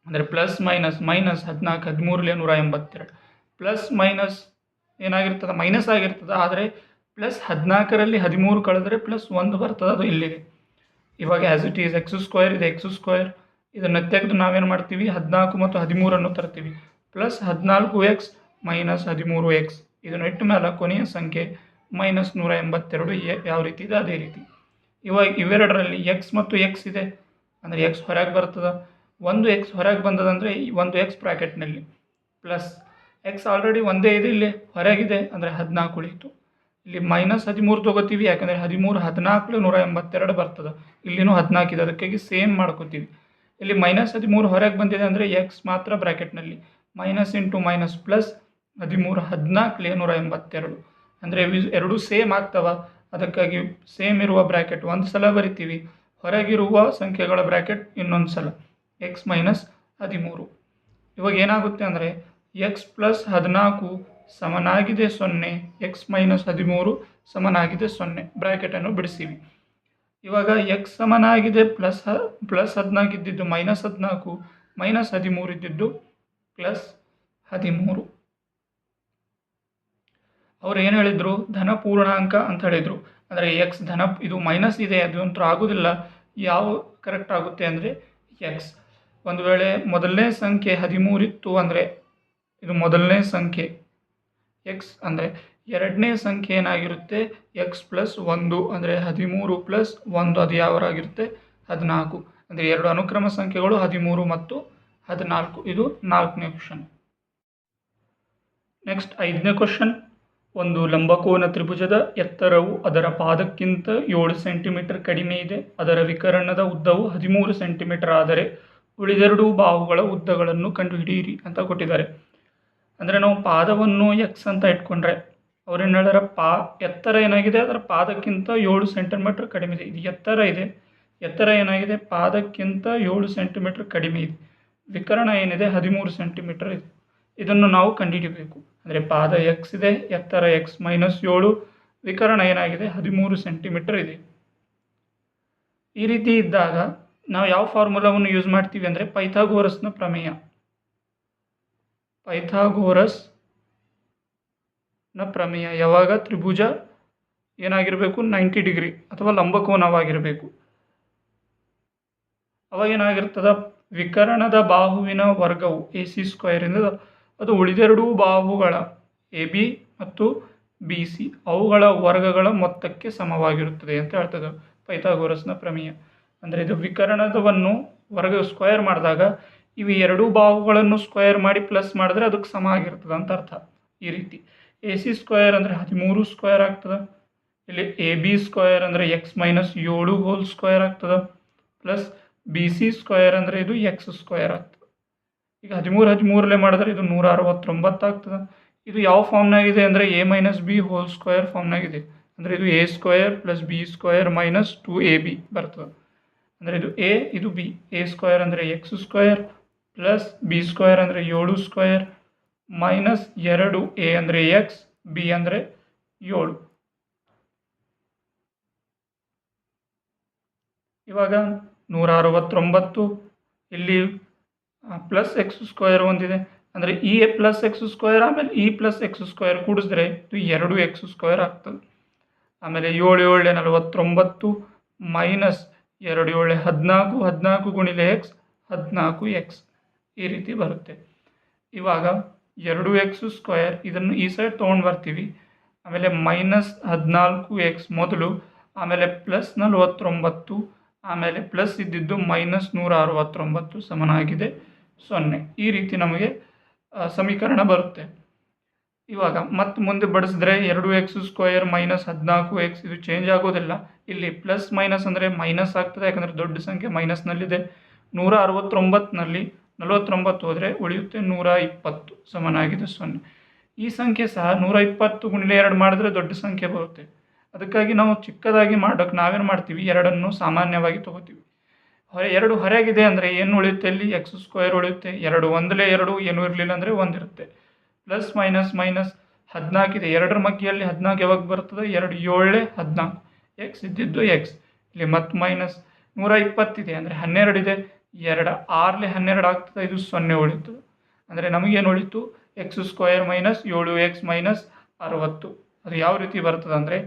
ಅಂದರೆ ಪ್ಲಸ್ ಮೈನಸ್ ಮೈನಸ್ ಹದಿನಾಲ್ಕು, ಹದಿಮೂರಲೇ ನೂರ ಎಂಬತ್ತೆರಡು ಪ್ಲಸ್ ಮೈನಸ್ ಏನಾಗಿರ್ತದೆ? ಮೈನಸ್ ಆಗಿರ್ತದೆ, ಆದರೆ ಪ್ಲಸ್ ಹದಿನಾಲ್ಕರಲ್ಲಿ ಹದಿಮೂರು ಕಳೆದ್ರೆ ಪ್ಲಸ್ ಒಂದು ಬರ್ತದೆ, ಅದು ಇಲ್ಲಿಗೆ. ಇವಾಗ as it is x square ಇದು ಎಕ್ಸು ಸ್ಕ್ವೇರ್ ಇದನ್ನು ತೆಗೆದು ನಾವೇನು ಮಾಡ್ತೀವಿ? ಹದಿನಾಲ್ಕು ಮತ್ತು ಹದಿಮೂರನ್ನು ತರ್ತೀವಿ. ಪ್ಲಸ್ ಹದಿನಾಲ್ಕು ಎಕ್ಸ್ ಮೈನಸ್ ಹದಿಮೂರು ಎಕ್ಸ್ ಇದನ್ನು ಇಟ್ಟ ಮೇಲೆ ಕೊನೆಯ ಸಂಖ್ಯೆ ಮೈನಸ್ ನೂರ ಎಂಬತ್ತೆರಡು ಯಾವ ರೀತಿ ಇದೆ? ಅದೇ ರೀತಿ. ಇವಾಗ ಇವೆರಡರಲ್ಲಿ ಎಕ್ಸ್ ಮತ್ತು ಎಕ್ಸ್ ಇದೆ. ಅಂದರೆ ಎಕ್ಸ್ ಹೊರಗೆ ಬರ್ತದೆ. ಒಂದು ಎಕ್ಸ್ ಹೊರಗೆ ಬಂದದಂದರೆ ಈ ಒಂದು ಎಕ್ಸ್ ಬ್ರ್ಯಾಕೆಟ್ನಲ್ಲಿ ಪ್ಲಸ್ ಎಕ್ಸ್ ಆಲ್ರೆಡಿ ಒಂದೇ ಇದೆ ಇಲ್ಲಿ. ಹೊರಗಿದೆ. ಅಂದರೆ ಹದಿನಾಲ್ಕು ಉಳೀತು ಇಲ್ಲಿ ಮೈನಸ್ ಹದಿಮೂರು ತೊಗೋತೀವಿ ಯಾಕಂದರೆ ಹದಿಮೂರು ಹದಿನಾಲ್ಕು ನೂರ ಎಂಬತ್ತೆರಡು ಬರ್ತದೆ. ಇಲ್ಲಿನೂ ಹದಿನಾಲ್ಕು ಇದೆ ಅದಕ್ಕಾಗಿ ಸೇಮ್ ಮಾಡ್ಕೋತೀವಿ. ಇಲ್ಲಿ ಮೈನಸ್ ಹದಿಮೂರು ಹೊರಗೆ ಬಂದಿದೆ ಅಂದರೆ ಎಕ್ಸ್ ಮಾತ್ರ ಬ್ರ್ಯಾಕೆಟ್ನಲ್ಲಿ ಮೈನಸ್ ಇಂಟು ಮೈನಸ್ ಪ್ಲಸ್ ಹದಿಮೂರು ಹದಿನಾಲ್ಕು ನೂರ ಎಂಬತ್ತೆರಡು. ಅಂದರೆ ಎರಡು ಸೇಮ್ ಆಗ್ತವ. ಅದಕ್ಕಾಗಿ ಸೇಮ್ ಇರುವ ಬ್ರ್ಯಾಕೆಟ್ ಒಂದು ಸಲ ಬರಿತೀವಿ. ಹೊರಗಿರುವ ಸಂಖ್ಯೆಗಳ ಬ್ರ್ಯಾಕೆಟ್ ಇನ್ನೊಂದು ಸಲ. ಎಕ್ಸ್ ಮೈನಸ್ ಹದಿಮೂರು. ಇವಾಗ ಏನಾಗುತ್ತೆ ಅಂದರೆ ಎಕ್ಸ್ ಪ್ಲಸ್ ಹದಿನಾಲ್ಕು ಸಮನಾಗಿದೆ ಸೊನ್ನೆ ಎಕ್ಸ್ ಮೈನಸ್ ಹದಿಮೂರು ಸಮನಾಗಿದೆ ಸೊನ್ನೆ. ಬ್ರ್ಯಾಕೆಟನ್ನು ಬಿಡಿಸಿವಿ. ಇವಾಗ ಎಕ್ಸ್ ಸಮನಾಗಿದೆ ಪ್ಲಸ್ ಹ ಪ್ಲಸ್ ಹದಿನಾಲ್ಕು ಇದ್ದಿದ್ದು ಮೈನಸ್ ಹದಿನಾಲ್ಕು, ಮೈನಸ್ ಹದಿಮೂರು ಇದ್ದಿದ್ದು ಪ್ಲಸ್ ಹದಿಮೂರು. ಅವ್ರು ಏನು ಹೇಳಿದರು? ಧನ ಪೂರ್ಣಾಂಕ ಅಂತ ಹೇಳಿದರು. ಅಂದರೆ ಎಕ್ಸ್ ಧನ, ಇದು ಮೈನಸ್ ಇದೆ, ಅದು ಅಂತೂ ಆಗೋದಿಲ್ಲ. ಯಾವ ಕರೆಕ್ಟ್ ಆಗುತ್ತೆ ಅಂದರೆ ಎಕ್ಸ್ ಒಂದು ವೇಳೆ ಮೊದಲನೇ ಸಂಖ್ಯೆ ಹದಿಮೂರಿತ್ತು ಅಂದರೆ ಇದು ಮೊದಲನೇ ಸಂಖ್ಯೆ. ಎಕ್ಸ್ ಅಂದರೆ ಎರಡನೇ ಸಂಖ್ಯೆ ಏನಾಗಿರುತ್ತೆ? ಎಕ್ಸ್ ಪ್ಲಸ್ ಒಂದು ಅಂದರೆ ಹದಿಮೂರು ಪ್ಲಸ್ ಒಂದು ಅದು ಯಾವರಾಗಿರುತ್ತೆ? ಹದಿನಾಲ್ಕು. ಅಂದರೆ ಎರಡು ಅನುಕ್ರಮ ಸಂಖ್ಯೆಗಳು ಹದಿಮೂರು ಮತ್ತು ಹದಿನಾಲ್ಕು. ಇದು ನಾಲ್ಕನೇ ಕ್ವಶನ್ ನೆಕ್ಸ್ಟ್ ಐದನೇ ಕ್ವಶನ್ ಒಂದು ಲಂಬಕೋನ ತ್ರಿಭುಜದ ಎತ್ತರವು ಅದರ ಪಾದಕ್ಕಿಂತ ಏಳು ಸೆಂಟಿಮೀಟರ್ ಕಡಿಮೆ ಇದೆ. ಅದರ ವಿಕರಣದ ಉದ್ದವು ಹದಿಮೂರು ಸೆಂಟಿಮೀಟರ್ ಆದರೆ ಉಳಿದೆರಡು ಬಾಹುಗಳ ಉದ್ದಗಳನ್ನು ಕಂಡುಹಿಡಿಯಿರಿ ಅಂತ ಕೊಟ್ಟಿದ್ದಾರೆ. ಅಂದರೆ ನಾವು ಪಾದವನ್ನು ಎಕ್ಸ್ ಅಂತ ಇಟ್ಕೊಂಡ್ರೆ, ಅವ್ರೇನು ಹೇಳ್ಯಾರ? ಪಾ, ಎತ್ತರ ಏನಾಗಿದೆ? ಅದರ ಪಾದಕ್ಕಿಂತ ಏಳು ಸೆಂಟಿಮೀಟ್ರ್ ಕಡಿಮೆ ಇದೆ. ಇದು ಎತ್ತರ ಇದೆ. ಎತ್ತರ ಏನಾಗಿದೆ? ಪಾದಕ್ಕಿಂತ ಏಳು ಸೆಂಟಿಮೀಟ್ರ್ ಕಡಿಮೆ ಇದೆ. ವಿಕರಣ ಏನಿದೆ? ಹದಿಮೂರು ಸೆಂಟಿಮೀಟರ್ ಇದೆ. ಇದನ್ನು ನಾವು ಕಂಡುಹಿಡಿಬೇಕು. ಅಂದರೆ ಪಾದ ಎಕ್ಸ್ ಇದೆ, ಎತ್ತರ ಎಕ್ಸ್ ಮೈನಸ್ ಏಳು, ವಿಕರಣ ಏನಾಗಿದೆ? ಹದಿಮೂರು ಸೆಂಟಿಮೀಟರ್ ಇದೆ. ಈ ರೀತಿ ಇದ್ದಾಗ ನಾವು ಯಾವ ಫಾರ್ಮುಲಾವನ್ನು ಯೂಸ್ ಮಾಡ್ತೀವಿ ಅಂದರೆ ಪೈಥಾಗೋರಸ್ನ ಪ್ರಮೇಯ. ಪೈಥಾಗೋರಸ್ನ ಪ್ರಮೇಯ. ಯಾವಾಗ? ತ್ರಿಭುಜ ಏನಾಗಿರಬೇಕು? ನೈಂಟಿ ಡಿಗ್ರಿ ಅಥವಾ ಲಂಬಕೋನವಾಗಿರಬೇಕು. ಅವಾಗ ಏನಾಗಿರ್ತದ? ವಿಕರಣದ ಬಾಹುವಿನ ವರ್ಗವು ಎ ಸಿ ಸ್ಕ್ವೇರಿಂದ ಅದು ಉಳಿದೆರಡೂ ಬಾಹುಗಳ ಎ ಬಿ ಮತ್ತು ಬಿ ಸಿ ಅವುಗಳ ವರ್ಗಗಳ ಮೊತ್ತಕ್ಕೆ ಸಮವಾಗಿರುತ್ತದೆ ಅಂತ ಹೇಳ್ತದೆ ಪೈಥಾಗೋರಸ್ನ ಪ್ರಮೇಯ. ಅಂದರೆ ಇದು ವಿಕರಣದವನ್ನು ವರ್ಗ ಸ್ಕ್ವೇರ್ ಮಾಡಿದಾಗ ಇವು ಎರಡೂ ಬಾಹುಗಳನ್ನು ಸ್ಕ್ವೇರ್ ಮಾಡಿ ಪ್ಲಸ್ ಮಾಡಿದ್ರೆ ಅದಕ್ಕೆ ಸಮ ಆಗಿರ್ತದೆ ಅಂತ ಅರ್ಥ ಈ ರೀತಿ. ಎ ಸಿ ಸ್ಕ್ವೇರ್ ಅಂದರೆ ಹದಿಮೂರು ಸ್ಕ್ವೇರ್ ಆಗ್ತದೆ. ಇಲ್ಲಿ ಎ ಬಿ ಸ್ಕ್ವೇರ್ ಅಂದರೆ ಎಕ್ಸ್ ಮೈನಸ್ ಏಳು ಹೋಲ್ ಸ್ಕ್ವೇರ್ ಆಗ್ತದೆ. ಪ್ಲಸ್ ಬಿ ಸಿ ಸ್ಕ್ವೇರ್ ಅಂದರೆ ಇದು ಎಕ್ಸ್ ಸ್ಕ್ವೇರ್ ಆಗ್ತದೆ. ಈಗ ಹದಿಮೂರು ಹದಿಮೂರಲ್ಲೇ ಮಾಡಿದ್ರೆ ಇದು ನೂರ ಅರವತ್ತೊಂಬತ್ತು ಆಗ್ತದೆ. ಇದು ಯಾವ ಫಾರ್ಮ್ನಾಗಿದೆ ಅಂದರೆ a minus b whole square ಫಾರ್ಮ್ನಾಗಿದೆ ಅಂದರೆ ಇದು a square plus b square minus two a b ಬರ್ತದೆ. ಅಂದರೆ ಇದು ಎ ಇದು ಬಿ ಎ ಸ್ಕ್ವೇರ್ ಅಂದರೆ x square plus b square ಅಂದರೆ ಏಳು ಸ್ಕ್ವೇರ್, ಮೈನಸ್ ಎರಡು ಎ ಅಂದರೆ ಎಕ್ಸ್, ಬಿ ಅಂದರೆ ಏಳು. ಇವಾಗ ನೂರ ಅರವತ್ತೊಂಬತ್ತು ಇಲ್ಲಿ ಪ್ಲಸ್ ಎಕ್ಸ್ ಸ್ಕ್ವೇರ್ ಒಂದಿದೆ. ಅಂದರೆ E A plus x square ಆಮೇಲೆ ಇ ಪ್ಲಸ್ ಎಕ್ಸ್ ಸ್ಕ್ವೇರ್ ಕೂಡಿಸಿದ್ರೆ ಇದು ಎರಡು ಎಕ್ಸ್ ಸ್ಕ್ವೇರ್ ಆಗ್ತದೆ. ಆಮೇಲೆ ಏಳು ಏಳೆ ನಲವತ್ತೊಂಬತ್ತು, ಮೈನಸ್ ಎರಡು ಏಳೆ ಹದಿನಾಲ್ಕು ಹದಿನಾಲ್ಕು ಗುಣಿಲೆ ಎಕ್ಸ್, ಹದಿನಾಲ್ಕು ಎಕ್ಸ್. ಈ ರೀತಿ ಬರುತ್ತೆ. ಇವಾಗ ಎರಡು ಎಕ್ಸ್ ಸ್ಕ್ವಯರ್ ಇದನ್ನು ಈ ಸೈಡ್ ತೊಗೊಂಡು ಬರ್ತೀವಿ. ಆಮೇಲೆ ಮೈನಸ್ ಹದಿನಾಲ್ಕು ಎಕ್ಸ್ ಮೊದಲು, ಆಮೇಲೆ ಪ್ಲಸ್ ನಲವತ್ತೊಂಬತ್ತು, ಆಮೇಲೆ ಪ್ಲಸ್ ಇದ್ದಿದ್ದು ಮೈನಸ್ ನೂರ ಅರವತ್ತೊಂಬತ್ತು ಸಮನಾಗಿದೆ. ಸೊನ್ನೆ. ಈ ರೀತಿ ನಮಗೆ ಸಮೀಕರಣ ಬರುತ್ತೆ. ಇವಾಗ ಮತ್ತೆ ಮುಂದೆ ಬಡಿಸಿದ್ರೆ ಎರಡು ಎಕ್ಸ್ ಸ್ಕ್ವಯರ್ ಮೈನಸ್ ಹದಿನಾಲ್ಕು ಎಕ್ಸ್ ಇದು ಚೇಂಜ್ ಆಗೋದಿಲ್ಲ. ಇಲ್ಲಿ ಪ್ಲಸ್ ಮೈನಸ್ ಅಂದರೆ ಮೈನಸ್ ಆಗ್ತದೆ, ಯಾಕಂದರೆ ದೊಡ್ಡ ಸಂಖ್ಯೆ ಮೈನಸ್ನಲ್ಲಿದೆ ನೂರ ಅರವತ್ತೊಂಬತ್ತನಲ್ಲಿ ನಲವತ್ತೊಂಬತ್ತು ಹೋದರೆ ಉಳಿಯುತ್ತೆ ನೂರ ಇಪ್ಪತ್ತು ಸಮನಾಗಿದೆ ಸೊನ್ನೆ. ಈ ಸಂಖ್ಯೆ ಸಹ ನೂರ ಇಪ್ಪತ್ತು ಗುಣಿಲೆ ಎರಡು ಮಾಡಿದ್ರೆ ದೊಡ್ಡ ಸಂಖ್ಯೆ ಬರುತ್ತೆ. ಅದಕ್ಕಾಗಿ ನಾವು ಚಿಕ್ಕದಾಗಿ ಮಾಡೋಕ್ಕೆ ನಾವೇನು ಮಾಡ್ತೀವಿ? ಎರಡನ್ನು ಸಾಮಾನ್ಯವಾಗಿ ತಗೋತೀವಿ. ಹೊರ ಎರಡು ಹೊರಗಿದೆ ಅಂದರೆ ಏನು ಉಳಿಯುತ್ತೆ ಇಲ್ಲಿ? ಎಕ್ಸ್ ಸ್ಕ್ವೇರ್ ಉಳಿಯುತ್ತೆ. ಎರಡು ಒಂದಲೇ ಎರಡು, ಏನೂ ಇರಲಿಲ್ಲ ಅಂದರೆ ಒಂದಿರುತ್ತೆ ಪ್ಲಸ್ ಮೈನಸ್ ಮೈನಸ್ ಹದಿನಾಲ್ಕಿದೆ ಎರಡರ ಮಗ್ಗಿಯಲ್ಲಿ ಹದಿನಾಲ್ಕು ಯಾವಾಗ ಬರ್ತದೆ? ಎರಡು ಏಳೇ ಹದಿನಾಲ್ಕು. ಎಕ್ಸ್ ಇದ್ದಿದ್ದು ಎಕ್ಸ್ ಇಲ್ಲಿ ಮತ್ತು ಮೈನಸ್ ನೂರ ಇಪ್ಪತ್ತಿದೆ ಅಂದರೆ ಹನ್ನೆರಡಿದೆ ಎರಡು, ಆರ್ಲಿ ಹನ್ನೆರಡು ಆಗ್ತದೆ, ಇದು ಸೊನ್ನೆ ಉಳಿತು. ಅಂದರೆ ನಮಗೇನು ಉಳಿತು? ಎಕ್ಸ್ ಸ್ಕ್ವಯರ್ ಮೈನಸ್ ಏಳು ಎಕ್ಸ್ ಮೈನಸ್ ಅರವತ್ತು. ಅದು ಯಾವ ರೀತಿ ಬರ್ತದೆ ಅಂದರೆ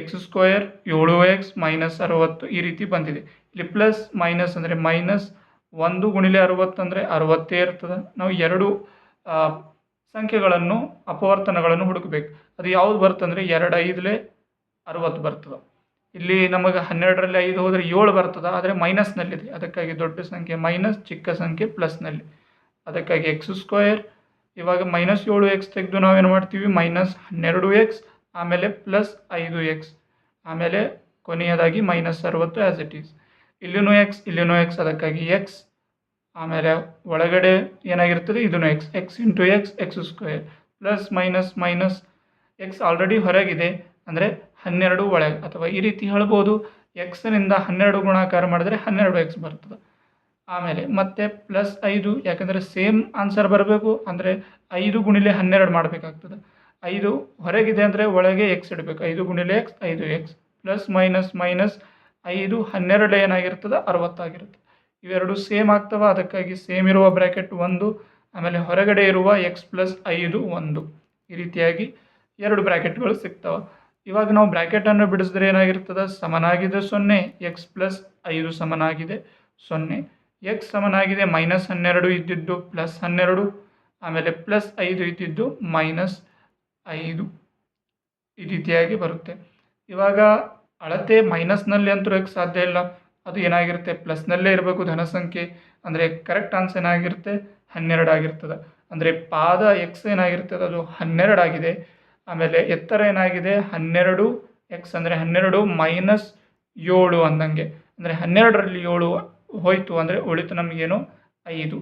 ಎಕ್ಸ್ ಸ್ಕ್ವಯರ್ ಏಳು ಎಕ್ಸ್ ಮೈನಸ್ ಅರವತ್ತು ಈ ರೀತಿ ಬಂದಿದೆ. ಇಲ್ಲಿ ಪ್ಲಸ್ ಮೈನಸ್ ಅಂದರೆ ಮೈನಸ್ ಒಂದು ಗುಣಿಲೆ ಅರವತ್ತು ಅಂದರೆ ಅರವತ್ತೇ ಇರ್ತದೆ. ನಾವು ಎರಡು ಸಂಖ್ಯೆಗಳನ್ನು, ಅಪವರ್ತನಗಳನ್ನು ಹುಡುಕಬೇಕು. ಅದು ಯಾವುದು ಬರ್ತಂದರೆ ಎರಡು ಐದಲೇ ಅರವತ್ತು ಬರ್ತದೆ. ಇಲ್ಲಿ ನಮಗೆ ಹನ್ನೆರಡರಲ್ಲಿ ಐದು ಹೋದರೆ ಏಳು ಬರ್ತದೆ, ಆದರೆ ಮೈನಸ್ನಲ್ಲಿದೆ ಅದಕ್ಕಾಗಿ ದೊಡ್ಡ ಸಂಖ್ಯೆ ಮೈನಸ್ ಚಿಕ್ಕ ಸಂಖ್ಯೆ ಪ್ಲಸ್ನಲ್ಲಿ ಅದಕ್ಕಾಗಿ ಎಕ್ಸ್ ಸ್ಕ್ವೇರ್ ಇವಾಗ ಮೈನಸ್ ಏಳು ಎಕ್ಸ್ ತೆಗೆದು ನಾವೇನು ಮಾಡ್ತೀವಿ? ಮೈನಸ್ ಹನ್ನೆರಡು ಎಕ್ಸ್ ಆಮೇಲೆ ಪ್ಲಸ್ ಐದು ಎಕ್ಸ್ ಆಮೇಲೆ ಕೊನೆಯದಾಗಿ ಮೈನಸ್ ಅರವತ್ತು ಆ್ಯಸ್ ಇಟ್ ಈಸ್ ಇಲ್ಲಿನೂ ಎಕ್ಸ್ ಇಲ್ಲಿನೂ ಎಕ್ಸ್ ಅದಕ್ಕಾಗಿ ಎಕ್ಸ್ ಆಮೇಲೆ ಒಳಗಡೆ ಏನಾಗಿರ್ತದೆ? ಇದನ್ನು x x into x x square plus minus minus x already ಹೊರಗಿದೆ. ಅಂದರೆ ಹನ್ನೆರಡು ಒಳಗೆ, ಅಥವಾ ಈ ರೀತಿ ಹೇಳ್ಬೋದು ಎಕ್ಸ್ನಿಂದ ಹನ್ನೆರಡು ಗುಣಾಕಾರ ಮಾಡಿದ್ರೆ ಹನ್ನೆರಡು ಎಕ್ಸ್ ಬರ್ತದೆ. ಆಮೇಲೆ ಮತ್ತೆ ಪ್ಲಸ್ ಐದು, ಯಾಕಂದರೆ ಸೇಮ್ ಆನ್ಸರ್ ಬರಬೇಕು, ಅಂದರೆ ಐದು ಗುಣಿಲೆ ಹನ್ನೆರಡು ಮಾಡಬೇಕಾಗ್ತದೆ. ಐದು ಹೊರಗಿದೆ ಅಂದರೆ ಒಳಗೆ ಎಕ್ಸ್ ಇಡಬೇಕು. ಐದು ಗುಣಿಲೆ ಎಕ್ಸ್ ಐದು ಎಕ್ಸ್ ಪ್ಲಸ್ ಮೈನಸ್ ಮೈನಸ್ ಐದು ಹನ್ನೆರಡು ಏನಾಗಿರ್ತದೆ? ಅರವತ್ತಾಗಿರುತ್ತೆ. ಇವೆರಡು ಸೇಮ್ ಆಗ್ತವೆ, ಅದಕ್ಕಾಗಿ ಸೇಮ್ ಇರುವ ಬ್ರ್ಯಾಕೆಟ್ ಒಂದು, ಆಮೇಲೆ ಹೊರಗಡೆ ಇರುವ ಎಕ್ಸ್ ಪ್ಲಸ್ ಐದು ಒಂದು. ಈ ರೀತಿಯಾಗಿ ಎರಡು ಬ್ರ್ಯಾಕೆಟ್ಗಳು ಸಿಗ್ತವೆ. ಇವಾಗ ನಾವು ಬ್ರ್ಯಾಕೆಟನ್ನು ಬಿಡಿಸಿದ್ರೆ ಏನಾಗಿರ್ತದೆ? ಸಮನಾಗಿದೆ ಸೊನ್ನೆ. ಎಕ್ಸ್ ಪ್ಲಸ್ ಐದು ಸಮನಾಗಿದೆ ಸೊನ್ನೆ. ಎಕ್ಸ್ ಸಮನಾಗಿದೆ ಮೈನಸ್ ಹನ್ನೆರಡು ಇದ್ದಿದ್ದು ಪ್ಲಸ್ ಹನ್ನೆರಡು. ಆಮೇಲೆ ಪ್ಲಸ್ ಐದು ಇದ್ದಿದ್ದು ಮೈನಸ್ ಐದು. ಈ ರೀತಿಯಾಗಿ ಬರುತ್ತೆ. ಇವಾಗ ಅಳತೆ ಮೈನಸ್ನಲ್ಲಿ ಅಂತೂ ಇರೋಕ್ಕೆ ಸಾಧ್ಯ ಇಲ್ಲ. ಅದು ಏನಾಗಿರುತ್ತೆ? ಪ್ಲಸ್ನಲ್ಲೇ ಇರಬೇಕು ಧನ ಸಂಖ್ಯೆ ಅಂದರೆ ಕರೆಕ್ಟ್ ಆನ್ಸರ್ ಏನಾಗಿರುತ್ತೆ? ಹನ್ನೆರಡು ಆಗಿರ್ತದೆ. ಅಂದರೆ ಪಾದ ಎಕ್ಸ್ ಏನಾಗಿರ್ತದೆ? ಅದು ಹನ್ನೆರಡು ಆಗಿದೆ. ಆಮೇಲೆ ಎತ್ತರ ಏನಾಗಿದೆ? ಹನ್ನೆರಡು ಎಕ್ಸ್ ಅಂದರೆ ಹನ್ನೆರಡು ಮೈನಸ್ ಏಳು ಅಂದಂಗೆ. ಅಂದರೆ ಹನ್ನೆರಡರಲ್ಲಿ ಏಳು ಹೋಯಿತು ಅಂದರೆ ಉಳಿತು ನಮಗೇನು? ಐದು.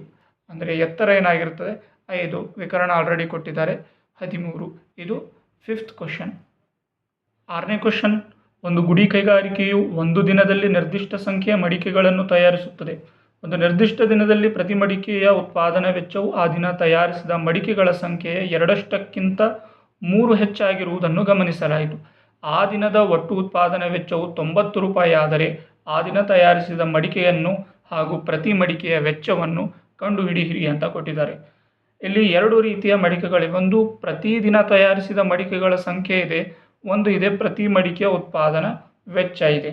ಅಂದರೆ ಎತ್ತರ ಏನಾಗಿರ್ತದೆ? ಐದು. ವಿಕರಣ ಆಲ್ರೆಡಿ ಕೊಟ್ಟಿದ್ದಾರೆ. ಹದಿಮೂರು. ಇದು ಫಿಫ್ತ್ ಕ್ವಶನ್ ಆರನೇ ಕ್ವಶನ್ ಒಂದು ಗುಡಿ ಕೈಗಾರಿಕೆಯು ಒಂದು ದಿನದಲ್ಲಿ ನಿರ್ದಿಷ್ಟ ಸಂಖ್ಯೆಯ ಮಡಿಕೆಗಳನ್ನು ತಯಾರಿಸುತ್ತದೆ. ಒಂದು ನಿರ್ದಿಷ್ಟ ದಿನದಲ್ಲಿ ಪ್ರತಿ ಮಡಿಕೆಯ ಉತ್ಪಾದನಾ ವೆಚ್ಚವು ಆ ದಿನ ತಯಾರಿಸಿದ ಮಡಿಕೆಗಳ ಸಂಖ್ಯೆಯ ಎರಡಷ್ಟಕ್ಕಿಂತ ಮೂರು ಹೆಚ್ಚಾಗಿರುವುದನ್ನು ಗಮನಿಸಲಾಯಿತು. ಆ ದಿನದ ಒಟ್ಟು ಉತ್ಪಾದನಾ ವೆಚ್ಚವು ತೊಂಬತ್ತು ರೂಪಾಯಿ ಆದರೆ ಆ ದಿನ ತಯಾರಿಸಿದ ಮಡಿಕೆಯನ್ನು ಹಾಗೂ ಪ್ರತಿ ಮಡಿಕೆಯ ವೆಚ್ಚವನ್ನು ಕಂಡುಹಿಡಿಯಿರಿ ಅಂತ ಕೊಟ್ಟಿದ್ದಾರೆ. ಇಲ್ಲಿ ಎರಡು ರೀತಿಯ ಮಡಿಕೆಗಳಿವೆ. ಒಂದು ಪ್ರತಿದಿನ ತಯಾರಿಸಿದ ಮಡಿಕೆಗಳ ಸಂಖ್ಯೆ ಇದೆ. ಒಂದು ಇದೆ ಪ್ರತಿ ಮಡಿಕೆಯ ಉತ್ಪಾದನಾ ವೆಚ್ಚ ಇದೆ.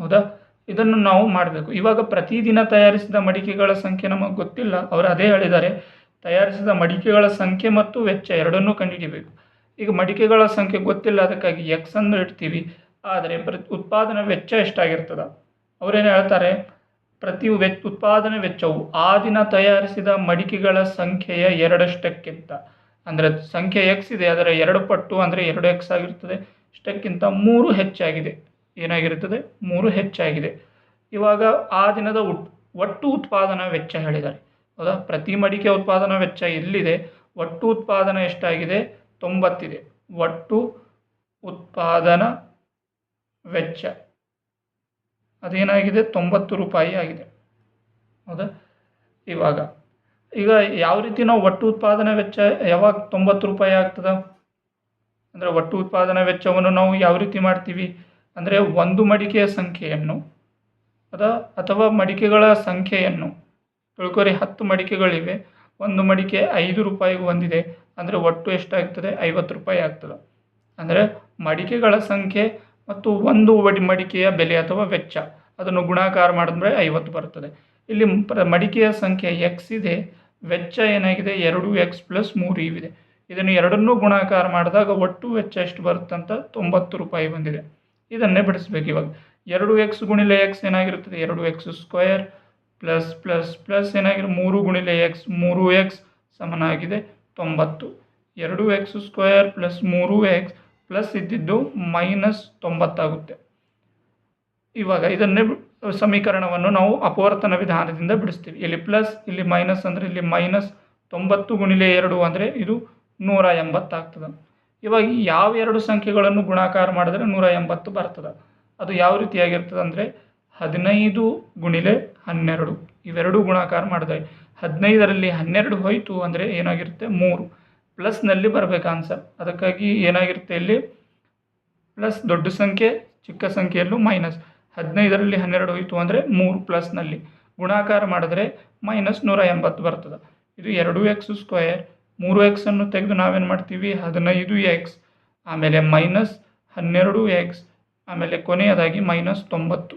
ಹೌದಾ? ಇದನ್ನು ನಾವು ಮಾಡಬೇಕು. ಇವಾಗ ಪ್ರತಿದಿನ ತಯಾರಿಸಿದ ಮಡಿಕೆಗಳ ಸಂಖ್ಯೆ ನಮಗೆ ಗೊತ್ತಿಲ್ಲ. ಅವರು ಅದೇ ಹೇಳಿದ್ದಾರೆ. ತಯಾರಿಸಿದ ಮಡಿಕೆಗಳ ಸಂಖ್ಯೆ ಮತ್ತು ವೆಚ್ಚ ಎರಡನ್ನೂ ಕಂಡುಹಿಡಿಬೇಕು ಈಗ ಮಡಿಕೆಗಳ ಸಂಖ್ಯೆ ಗೊತ್ತಿಲ್ಲ, ಅದಕ್ಕಾಗಿ ಎಕ್ಸ್ ಅನ್ನು ಇಡ್ತೀವಿ. ಆದರೆ ಪ್ರತಿ ಉತ್ಪಾದನಾ ವೆಚ್ಚ ಎಷ್ಟಾಗಿರ್ತದೆ? ಅವರೇನು ಹೇಳ್ತಾರೆ? ಪ್ರತಿ ವೆಚ್, ಉತ್ಪಾದನೆ ವೆಚ್ಚವು ಆ ದಿನ ತಯಾರಿಸಿದ ಮಡಿಕೆಗಳ ಸಂಖ್ಯೆಯ ಎರಡಷ್ಟಕ್ಕಿಂತ. ಅಂದರೆ ಸಂಖ್ಯೆ ಎಕ್ಸ್ ಇದೆ, ಅದರ ಎರಡು ಪಟ್ಟು ಅಂದರೆ ಎರಡು ಎಕ್ಸ್ ಆಗಿರ್ತದೆ. ಇಷ್ಟಕ್ಕಿಂತ ಮೂರು ಹೆಚ್ಚಾಗಿದೆ. ಏನಾಗಿರುತ್ತದೆ ಮೂರು ಹೆಚ್ಚಾಗಿದೆ. ಇವಾಗ ಆ ದಿನದ ಒಟ್ಟು ಉತ್ಪಾದನಾ ವೆಚ್ಚ ಹೇಳಿದ್ದಾರೆ. ಹೌದಾ? ಪ್ರತಿ ಮಡಿಕೆ ಉತ್ಪಾದನಾ ವೆಚ್ಚ ಎಲ್ಲಿದೆ? ಒಟ್ಟು ಉತ್ಪಾದನೆ ಎಷ್ಟಾಗಿದೆ? ತೊಂಬತ್ತಿದೆ. ಒಟ್ಟು ಉತ್ಪಾದನಾ ವೆಚ್ಚ ಅದೇನಾಗಿದೆ? ತೊಂಬತ್ತು ರೂಪಾಯಿ ಆಗಿದೆ. ಹೌದಾ? ಇವಾಗ, ಈಗ ಯಾವ ರೀತಿ ನಾವು ಒಟ್ಟು ಉತ್ಪಾದನಾ ವೆಚ್ಚ ಯಾವಾಗ ತೊಂಬತ್ತು ರೂಪಾಯಿ ಆಗ್ತದ? ಅಂದರೆ ಒಟ್ಟು ಉತ್ಪಾದನಾ ವೆಚ್ಚವನ್ನು ನಾವು ಯಾವ ರೀತಿ ಮಾಡ್ತೀವಿ? ಅಂದರೆ ಒಂದು ಮಡಿಕೆಯ ಸಂಖ್ಯೆಯನ್ನು ಅದ ಅಥವಾ ಮಡಿಕೆಗಳ ಸಂಖ್ಯೆಯನ್ನು, ತಿಳ್ಕೊರಿ ಹತ್ತು ಮಡಿಕೆಗಳಿವೆ, ಒಂದು ಮಡಿಕೆ ಐದು ರೂಪಾಯಿಗೆ ಒಂದಿದೆ ಅಂದರೆ ಒಟ್ಟು ಎಷ್ಟಾಗ್ತದೆ? ಐವತ್ತು ರೂಪಾಯಿ ಆಗ್ತದೆ. ಅಂದರೆ ಮಡಿಕೆಗಳ ಸಂಖ್ಯೆ ಮತ್ತು ಒಂದು ವಡಿ ಮಡಿಕೆಯ ಬೆಲೆ ಅಥವಾ ವೆಚ್ಚ, ಅದನ್ನು ಗುಣಾಕಾರ ಮಾಡಿದ್ರೆ ಐವತ್ತು ಬರ್ತದೆ. ಇಲ್ಲಿ ಪ್ರ ಮಡಿಕೆಯ ಸಂಖ್ಯೆ ಎಕ್ಸ್ ಇದೆ, ವೆಚ್ಚ ಏನಾಗಿದೆ? ಎರಡು ಎಕ್ಸ್ ಪ್ಲಸ್ ಮೂರು ಇವಿದೆ ಇದನ್ನು ಎರಡನ್ನೂ ಗುಣಾಕಾರ ಮಾಡಿದಾಗ ಒಟ್ಟು ವೆಚ್ಚ ಎಷ್ಟು ಬರುತ್ತಂತ ತೊಂಬತ್ತು ರೂಪಾಯಿ ಬಂದಿದೆ. ಇದನ್ನೇ ಬಿಡಿಸ್ಬೇಕು ಇವಾಗ. ಎರಡು ಎಕ್ಸ್ ಗುಣಿಲೆ ಎಕ್ಸ್ ಏನಾಗಿರುತ್ತದೆ? ಎರಡು x square plus plus plus ಏನಾಗಿರೋ ಮೂರು ಗುಣಿಲೆ ಎಕ್ಸ್ ಮೂರು ಎಕ್ಸ್ ಸಮನಾಗಿದೆ. ತೊಂಬತ್ತು. ಎರಡು ಎಕ್ಸ್ ಸ್ಕ್ವಯರ್ ಪ್ಲಸ್ ಮೂರು ಎಕ್ಸ್ ಪ್ಲಸ್ ಇದ್ದಿದ್ದು ಮೈನಸ್ ತೊಂಬತ್ತಾಗುತ್ತೆ. ಇವಾಗ ಇದನ್ನೇ ಸಮೀಕರಣವನ್ನು ನಾವು ಅಪವರ್ತನ ವಿಧಾನದಿಂದ ಬಿಡಿಸ್ತೀವಿ. ಇಲ್ಲಿ ಪ್ಲಸ್ ಇಲ್ಲಿ ಮೈನಸ್ ಅಂದರೆ ಇಲ್ಲಿ ಮೈನಸ್ ತೊಂಬತ್ತು ಗುಣಿಲೆ ಎರಡು ಅಂದರೆ ಇದು ನೂರ ಎಂಬತ್ತಾಗ್ತದೆ. ಇವಾಗ ಯಾವ ಎರಡು ಸಂಖ್ಯೆಗಳನ್ನು ಗುಣಾಕಾರ ಮಾಡಿದ್ರೆ ನೂರ ಎಂಬತ್ತು ಬರ್ತದೆ? ಅದು ಯಾವ ರೀತಿಯಾಗಿರ್ತದೆ ಅಂದರೆ ಹದಿನೈದು ಗುಣಿಲೆ ಹನ್ನೆರಡು. ಇವೆರಡೂ ಗುಣಾಕಾರ ಮಾಡಿದ್ರೆ ಹದಿನೈದರಲ್ಲಿ ಹನ್ನೆರಡು ಹೋಯಿತು ಅಂದರೆ ಏನಾಗಿರುತ್ತೆ? ಮೂರು. ಪ್ಲಸ್ನಲ್ಲಿ ಬರಬೇಕು ಆನ್ಸರ್ ಅದಕ್ಕಾಗಿ ಏನಾಗಿರುತ್ತೆ ಇಲ್ಲಿ? ಪ್ಲಸ್ ದೊಡ್ಡ ಸಂಖ್ಯೆ, ಚಿಕ್ಕ ಸಂಖ್ಯೆಯಲ್ಲೂ ಮೈನಸ್ ಹದಿನೈದರಲ್ಲಿ ಹನ್ನೆರಡು ಹೋಯಿತು ಅಂದರೆ ಮೂರು ಪ್ಲಸ್ನಲ್ಲಿ ಗುಣಾಕಾರ ಮಾಡಿದ್ರೆ ಮೈನಸ್ ನೂರ ಎಂಬತ್ತು ಬರ್ತದೆ. ಇದು ಎರಡು ಎಕ್ಸ್ ಸ್ಕ್ವಯರ್ ಮೂರು ಎಕ್ಸನ್ನು ತೆಗೆದು ನಾವೇನು ಮಾಡ್ತೀವಿ? ಹದಿನೈದು ಎಕ್ಸ್ ಆಮೇಲೆ ಮೈನಸ್ ಹನ್ನೆರಡು ಎಕ್ಸ್ ಆಮೇಲೆ ಕೊನೆಯದಾಗಿ ಮೈನಸ್ ತೊಂಬತ್ತು.